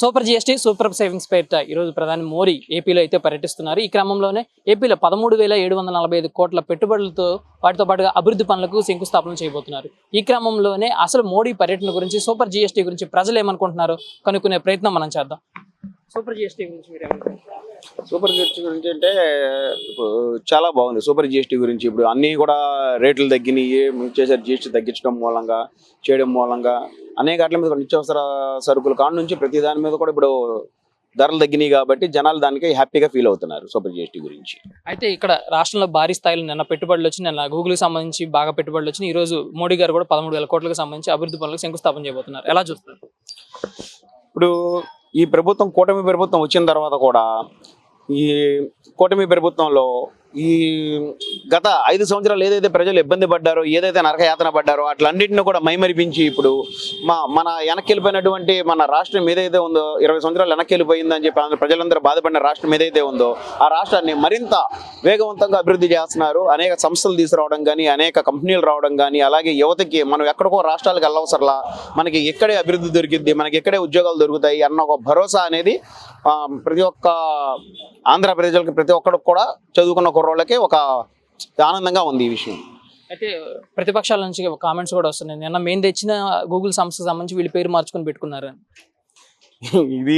Super GST super savings పేరిట ఈరోజు ప్రధాని మోడీ ఏపీలో అయితే పర్యటిస్తున్నారు. ఈ క్రమంలోనే ఏపీలో పదమూడు వేల ఏడు వందల నలభై ఐదు కోట్ల పెట్టుబడులతో వాటితో పాటుగా అభివృద్ధి పనులకు శంకుస్థాపన చేయబోతున్నారు. ఈ క్రమంలోనే అసలు మోడీ పర్యటన గురించి సూపర్ జిఎస్టీ గురించి ప్రజలు ఏమనుకుంటున్నారో కనుక్కునే ప్రయత్నం మనం చేద్దాం. సూపర్ జిఎస్టీ గురించి మీరు సూపర్ జిఎస్టీ గురించి అంటే ఇప్పుడు చాలా బాగుంది. సూపర్ జిఎస్టీ గురించి ఇప్పుడు అన్నీ కూడా రేట్లు తగ్గినాయి. చేశారు? జిఎస్టీ తగ్గించడం మూలంగా చేయడం మూలంగా అనేక వాటి మీద నిత్యావసర సరుకుల కాడ నుంచి ప్రతి దాని మీద కూడా ఇప్పుడు ధరలు తగ్గినాయి కాబట్టి జనాలు దానికి హ్యాపీగా ఫీల్ అవుతున్నారు సూపర్ జిఎస్టీ గురించి. అయితే ఇక్కడ రాష్ట్రంలో భారీ స్థాయిలో నిన్న పెట్టుబడులు వచ్చి నిన్న గూగుల్కి సంబంధించి బాగా పెట్టుబడులు వచ్చి ఈ రోజు మోడీ గారు కూడా పదమూడు వేల కోట్లకు సంబంధించి అభివృద్ధి పనులకు శంకుస్థాపన చేయబోతున్నారు. ఎలా చూస్తారు? ఇప్పుడు ఈ ప్రభుత్వం కూటమి ప్రభుత్వం వచ్చిన తర్వాత కూడా ఈ కూటమి ప్రభుత్వంలో ఈ గత ఐదు సంవత్సరాలు ఏదైతే ప్రజలు ఇబ్బంది పడ్డారో ఏదైతే నరకయాతన పడ్డారో అట్లన్నింటిని కూడా మైమరిపించి ఇప్పుడు మా మన వెనక్కి వెళ్ళిపోయినటువంటి మన రాష్ట్రం ఏదైతే ఉందో ఇరవై సంవత్సరాలు వెనక్కి వెళ్ళిపోయిందని చెప్పి ప్రజలందరూ బాధపడిన రాష్ట్రం ఏదైతే ఉందో ఆ రాష్ట్రాన్ని మరింత వేగవంతంగా అభివృద్ధి చేస్తున్నారు. అనేక సంస్థలు తీసుకురావడం కానీ అనేక కంపెనీలు రావడం కానీ అలాగే యువతకి మనం ఎక్కడికో రాష్ట్రాలకు వెళ్ళవసరలా మనకి ఎక్కడే అభివృద్ధి దొరికిద్ది మనకి ఎక్కడే ఉద్యోగాలు దొరుకుతాయి అన్న ఒక భరోసా అనేది ప్రతి ఒక్క ఆంధ్ర ప్రజలకి ప్రతి ఒక్కరికి కూడా చదువుకున్న కుర్రోళ్ళకి ఒక ఆనందంగా ఉంది ఈ విషయం. అయితే ప్రతిపక్షాల నుంచి కామెంట్స్ కూడా వస్తున్నాయి. నిన్న మేము తెచ్చిన గూగుల్ సంస్థకు సంబంధించి వీళ్ళ పేరు మార్చుకొని పెట్టుకున్నారు. ఇది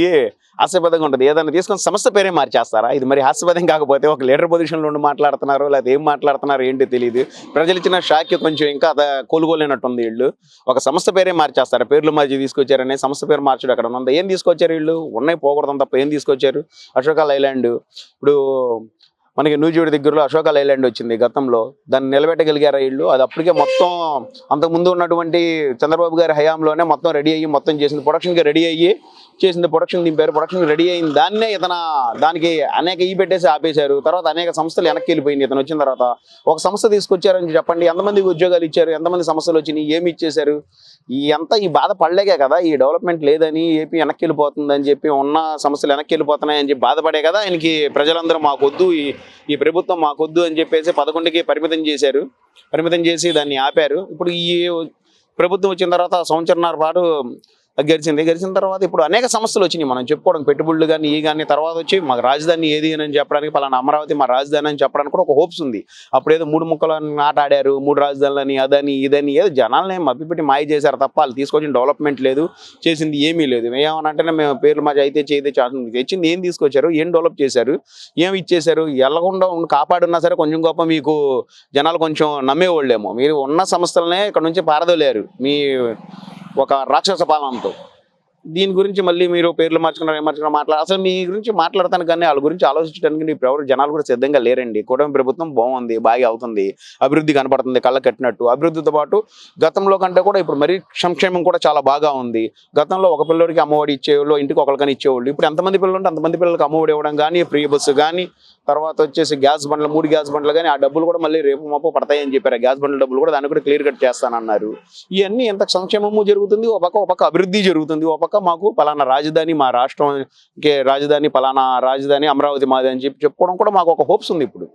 హాస్యపదంగా ఉంటుంది. ఏదైనా తీసుకొని సంస్థ పేరే మార్చేస్తారా? ఇది మరి హాస్యపదం కాకపోతే ఒక లీడర్ పొజిషన్లో ఉండి మాట్లాడుతున్నారు లేకపోతే ఏం మాట్లాడుతున్నారు ఏంటి తెలియదు ప్రజలు ఇచ్చిన షాక్కి కొంచెం ఇంకా అద కోలుకోలేనట్టుంది వీళ్ళు. ఒక సంస్థ పేరే మార్చేస్తారు? పేర్లు మార్చి తీసుకొచ్చారని సంస్థ పేరు మార్చడం అక్కడ ఉంది? ఏం తీసుకొచ్చారు వీళ్ళు? ఉన్నాయి పోకూడదు తప్ప ఏం తీసుకొచ్చారు? అశోక లైలాండ్ ఇప్పుడు మనకి నూజివీడి దగ్గరలో అశోక లైలాండ్ వచ్చింది గతంలో. దాన్ని నిలబెట్టగలిగారా వీళ్ళు? అది అప్పటికే మొత్తం అంతకుముందు ఉన్నటువంటి చంద్రబాబు గారి హయాంలోనే మొత్తం రెడీ అయ్యి మొత్తం చేసింది ప్రొడక్షన్కి రెడీ అయ్యి చేసింది ప్రొడక్షన్ దింపారు ప్రొడక్షన్ రెడీ అయింది దాన్నే ఇతన దానికి అనేక ఈ పెట్టేసి ఆపేశారు. తర్వాత అనేక సంస్థలు వెనక్కి వెళ్ళిపోయింది ఇతను వచ్చిన తర్వాత. ఒక సంస్థ తీసుకొచ్చారని చెప్పండి. ఎంతమందికి ఉద్యోగాలు ఇచ్చారు? ఎంతమంది సమస్యలు వచ్చినాయి? ఏమి ఇచ్చేశారు? ఈ అంతా ఈ బాధ పడలేకే కదా? ఈ డెవలప్మెంట్ లేదని ఏపీ వెనక్కి వెళ్ళిపోతుందని చెప్పి ఉన్న సమస్యలు వెనక్కి వెళ్ళిపోతున్నాయని చెప్పి బాధపడే కదా? ఆయనకి ప్రజలందరూ మాకొద్దు ఈ ఈ ప్రభుత్వం మాకొద్దు అని చెప్పేసి పదకొండుకి పరిమితం చేశారు. పరిమితం చేసి దాన్ని ఆపారు. ఇప్పుడు ఈ ప్రభుత్వం వచ్చిన తర్వాత సంవత్సరంన్నర పాటు గెలిచింది గెలిచిన తర్వాత ఇప్పుడు అనేక సమస్యలు వచ్చినాయి. మనం చెప్పుకోవడం పెట్టుబడులు కానీ ఈ కానీ తర్వాత వచ్చి మాకు రాజధాని ఏది అని చెప్పడానికి పలానా అమరావతి మా రాజధాని అని చెప్పడానికి కూడా ఒక హోప్స్ ఉంది. అప్పుడు ఏదో మూడు ముక్కలు ఆట ఆడారు మూడు రాజధానులని అదని ఇదని ఏదో జనాలని మభ్యపెట్టి మాయ చేశారు తప్ప వాళ్ళు తీసుకొచ్చిన డెవలప్మెంట్ లేదు చేసింది ఏమీ లేదు. ఏమనంటేనే మేము పేర్లు మా అయితే చేయదే చేస్తుంది తెచ్చింది ఏం తీసుకొచ్చారు? ఏం డెవలప్ చేశారు? ఏం ఇచ్చేశారు? వెళ్ళకుండా కాపాడున్నా సరే కొంచెం గొప్ప మీకు జనాలు కొంచెం నమ్మేవాళ్ళేమో. మీరు ఉన్న సంస్థలనే ఇక్కడ నుంచి పారదోలేరు. మీ ఒక రాక్షస పాలనతో. దీని గురించి మళ్ళీ మీరు పేర్లు మార్చుకున్నారు ఏం మార్చుకున్నారు మాట్లాడ అసలు మీ గురించి మాట్లాడతాను కానీ వాళ్ళ గురించి ఆలోచించడానికి ఇప్పుడు ఎవరు జనాలు కూడా సిద్ధంగా లేరండి. కూటమి ప్రభుత్వం బాగుంది బాగా అవుతుంది అభివృద్ధి కనపడుతుంది కళ్ళ కట్టినట్టు. అభివృద్ధితో పాటు గతంలో కంటే కూడా ఇప్పుడు మరీ సంక్షేమం కూడా చాలా బాగా ఉంది. గతంలో ఒక పిల్లడికి అమ్మఒడి ఇచ్చేవాళ్ళు ఇంటికి ఒకరికని ఇచ్చేవాళ్ళు. ఇప్పుడు ఎంతమంది పిల్లలు ఉంటే అంతమంది పిల్లలకి అమ్మఒడి ఇవ్వడం కానీ ఫ్రీ బస్సు కానీ తర్వాత వచ్చేసి గ్యాస్ బండ్లు మూడు గ్యాస్ బండ్లు కానీ ఆ డబ్బులు కూడా మళ్ళీ రేపు మాపు పడతాయని చెప్పారు. గ్యాస్ బండ్ల డబ్బులు కూడా దాన్ని కూడా క్లియర్ కట్ చేస్తానన్నారు. ఇవన్నీ ఎంత సంక్షేమము జరుగుతుంది? ఒక పక్క ఒక అభివృద్ధి జరుగుతుంది. ఒక పక్క మాకు పలానా రాజధాని మా రాష్ట్రం రాజధాని పలానా రాజధాని అమరావతి మాది అని చెప్పి చెప్పుకోవడం కూడా మాకు ఒక హోప్స్ ఉంది ఇప్పుడు.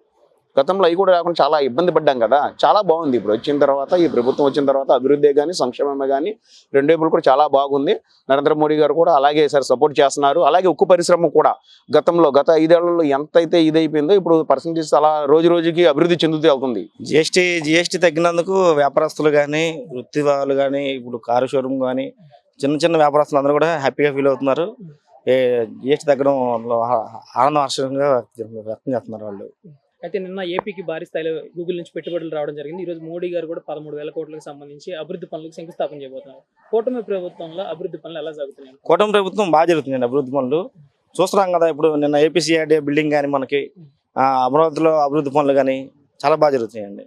గతంలో అవి కూడా రాకుండా చాలా ఇబ్బంది పడ్డాం కదా. చాలా బాగుంది ఇప్పుడు. వచ్చిన తర్వాత ఈ ప్రభుత్వం వచ్చిన తర్వాత అభివృద్ధి కానీ సంక్షేమమే కానీ రెండు వైపులు కూడా చాలా బాగుంది. నరేంద్ర మోడీ గారు కూడా అలాగే సార్ సపోర్ట్ చేస్తున్నారు. అలాగే ఉక్కు పరిశ్రమ కూడా గతంలో గత ఐదేళ్ళలో ఎంతైతే ఇదైపోయిందో ఇప్పుడు పర్సంటేజ్ అలా రోజు రోజుకి అభివృద్ధి చెందుతూ వెళ్తుంది. జిఎస్టీ జిఎస్టీ తగ్గినందుకు వ్యాపారస్తులు కానీ వృత్తి వాళ్ళు కానీ ఇప్పుడు కారు షోరూమ్ కానీ చిన్న చిన్న వ్యాపారస్తులు అందరూ కూడా హ్యాపీగా ఫీల్ అవుతున్నారు. ఏ జిఎస్టీ తగ్గడం ఆనంద ఆశ్చర్యంగా ఆనందం వ్యక్తం చేస్తున్నారు వాళ్ళు. అయితే నిన్న ఏపీకి భారీ స్థాయిలో గూగుల్ నుంచి పెట్టుబడులు రావడం జరిగింది. ఈ రోజు మోడీ గారు కూడా పదమూడు వేల కోట్లకు సంబంధించి అభివృద్ధి పనులకు శంకుస్థాపన చేయబోతున్నారు. కూటమి ప్రభుత్వంలో అభివృద్ధి పనులు ఎలా జరుగుతున్నాయి? కూటమి ప్రభుత్వం బాగా జరుగుతుందండి అభివృద్ధి పనులు. చూస్తున్నాం కదా ఇప్పుడు నిన్న ఏపీసీఆర్డీ బిల్డింగ్ కానీ మనకి అమరావతిలో అభివృద్ధి పనులు కానీ చాలా బాగా జరుగుతున్నాయండి.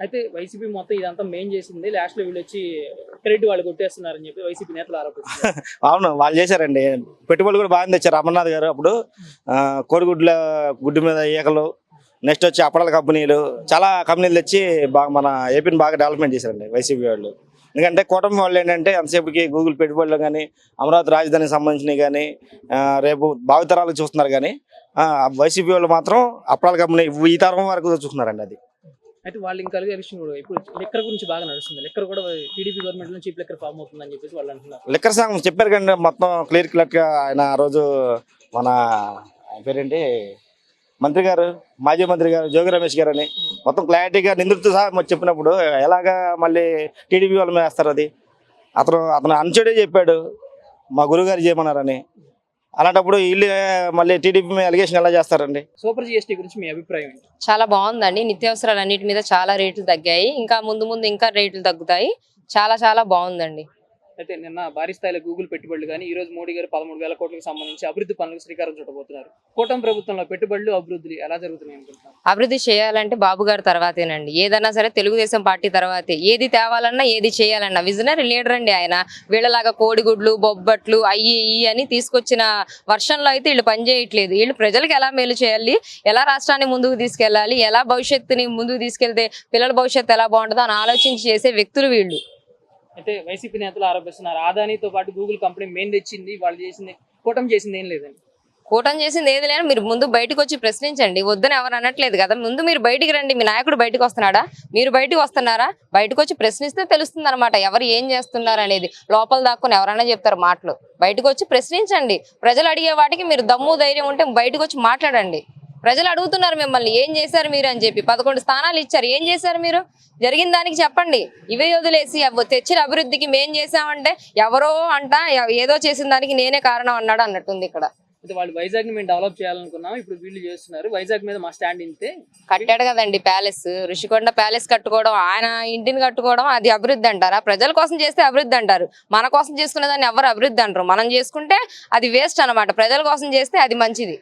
అయితే వైసీపీ మొత్తం ఇదంతా మెయిన్ చేసింది. లాస్ట్లో వీళ్ళు వచ్చి క్రెడిట్ వాళ్ళు కొట్టేస్తున్నారని చెప్పి వైసీపీ నేతలు ఆరోపిస్తున్నారు. అవును వాళ్ళు చేశారండి. పెట్టుబడులు కూడా బాగా తెచ్చారు. అమర్నాథ్ గారు అప్పుడు కోడిగుడ్ల గుడ్డు మీద ఈకలు నెక్స్ట్ వచ్చి అప్పడాల కంపెనీలు. చాలా కంపెనీలు తెచ్చి బాగా మన ఏపీని బాగా డెవలప్మెంట్ చేశారండి వైసీపీ వాళ్ళు. ఎందుకంటే కూటమి వాళ్ళు ఏంటంటే ఎంతసేపుకి గూగుల్ పెట్టుబడులు కానీ అమరావతి రాజధానికి సంబంధించినవి కానీ రేపు భావితరాలకు చూస్తున్నారు కానీ వైసీపీ వాళ్ళు మాత్రం అప్పడాల కంపెనీ ఈ తరం వరకు చూస్తున్నారండి అది. అయితే వాళ్ళు ఇంకా విషయం కూడా. ఇప్పుడు లెక్కర్ గురించి బాగా నడుస్తుంది. లెక్కర్ కూడా TDP government cheap liquor form అవుతుందని చెప్పేసి వాళ్ళు అంటున్నారు. లిక్కర్ సంఘం చెప్పారు కండి మొత్తం క్లియర్ క్లియర్ ఆయన ఆ రోజు మన పేరేంటి? మంత్రి గారు మాజీ మంత్రి గారు జోగి రమేష్ గారు అని మొత్తం క్లారిటీగా నిందితుడు సహా చెప్పినప్పుడు ఎలాగా మళ్ళీ టీడీపీ వాళ్ళ మీద వేస్తారు అది? అతను అతను అనుచడే చెప్పాడు మా గురుగారు చేయమన్నారని. అలాంటప్పుడు వీళ్ళు మళ్ళీ టీడీపీ మీద అలిగేషన్ ఎలా చేస్తారండి? సూపర్ జిఎస్టీ గురించి మీ అభిప్రాయం ఏంటి? చాలా బాగుందండి. నిత్యావసరాలు అన్నిటి మీద చాలా రేట్లు తగ్గాయి. ఇంకా ముందు ముందు ఇంకా రేట్లు తగ్గుతాయి. చాలా చాలా బాగుందండి. అయితే నిన్న భారీ స్థాయిలో గూగుల్ పెట్టుబడులు కానీ ఈ రోజు మోడీ గారు పదమూడు వేల కోట్లకు సంబంధించి అభివృద్ధి పనులకు శ్రీకారం చుట్టబోతున్నారు. కూటమి ప్రభుత్వంలో పెట్టుబడులు అభివృద్ధి ఎలా జరుగుతున్నాయి అనుకుంటున్నారు? అభివృద్ధి చేయాలంటే బాబు గారు తర్వాతేనండి. ఏదన్నా సరే తెలుగుదేశం పార్టీ తర్వాతే. ఏది తేవాలన్నా ఏది చేయాలన్నా విజనరీ లీడర్ అండి ఆయన. వీళ్ళలాగా కోడిగుడ్లు బొబ్బట్లు అయ్యి ఇయ్యి అని తీసుకొచ్చిన వర్షంలో అయితే వీళ్ళు పనిచేయట్లేదు వీళ్ళు ప్రజలకు ఎలా మేలు చేయాలి? ఎలా రాష్ట్రాన్ని ముందుకు తీసుకెళ్ళాలి? ఎలా భవిష్యత్తుని ముందుకు తీసుకెళ్తే పిల్లల భవిష్యత్తు ఎలా బాగుంటుందో అని ఆలోచించి చేసే వ్యక్తులు వీళ్ళు. అయితే వైసీపీ నేతలు ఆరోపిస్తున్నారు. ఆదానితో పాటు గూగుల్ కంపెనీ మెయిన్ తెచ్చింది వాళ్ళు చేసింది కూటమి చేసింది ఏం లేదండి. కూటమి చేసింది ఏది లేదు మీరు ముందు బయటకు వచ్చి ప్రశ్నించండి. వద్దని ఎవరు అనట్లేదు కదా. ముందు మీరు బయటికి రండి. మీ నాయకుడు బయటకు వస్తున్నాడా? మీరు బయటకు వస్తున్నారా? బయటకు వచ్చి ప్రశ్నిస్తే తెలుస్తుంది అనమాట ఎవరు ఏం చేస్తున్నారు అనేది. లోపల దాక్కుని ఎవరైనా చెప్తారు మాటలు. బయటకు వచ్చి ప్రశ్నించండి. ప్రజలు అడిగే వాటికి మీరు దమ్ము ధైర్యం ఉంటే బయటకు వచ్చి మాట్లాడండి. ప్రజలు అడుగుతున్నారు మిమ్మల్ని ఏం చేశారు మీరు అని చెప్పి. పదకొండు స్థానాలు ఇచ్చారు. ఏం చేశారు మీరు? జరిగిన దానికి చెప్పండి. ఇవే వదిలేసి తెచ్చిన అభివృద్ధికి మేం చేసామంటే ఎవరో అంట ఏదో చేసిన దానికి నేనే కారణం అన్నాడు అన్నట్టుంది ఇక్కడ. వాళ్ళు వైజాగ్ని మేము డెవలప్ చేయాలనుకున్నాం. ఇప్పుడు వీళ్ళు చేస్తున్నారు. వైజాగ్ మీద మా స్టాండ్ ఇంతే. కట్టాడు కదండి ప్యాలెస్. ఋషికొండ ప్యాలెస్ కట్టుకోవడం ఆయన ఇంటిని కట్టుకోవడం అది అభివృద్ధి అంటారా? ప్రజల కోసం చేస్తే అభివృద్ధి అంటారు. మన కోసం చేసుకునే దాన్ని ఎవరు అభివృద్ధి అంటారు. మనం చేసుకుంటే అది వేస్ట్ అన్నమాట. ప్రజల కోసం చేస్తే అది మంచిది.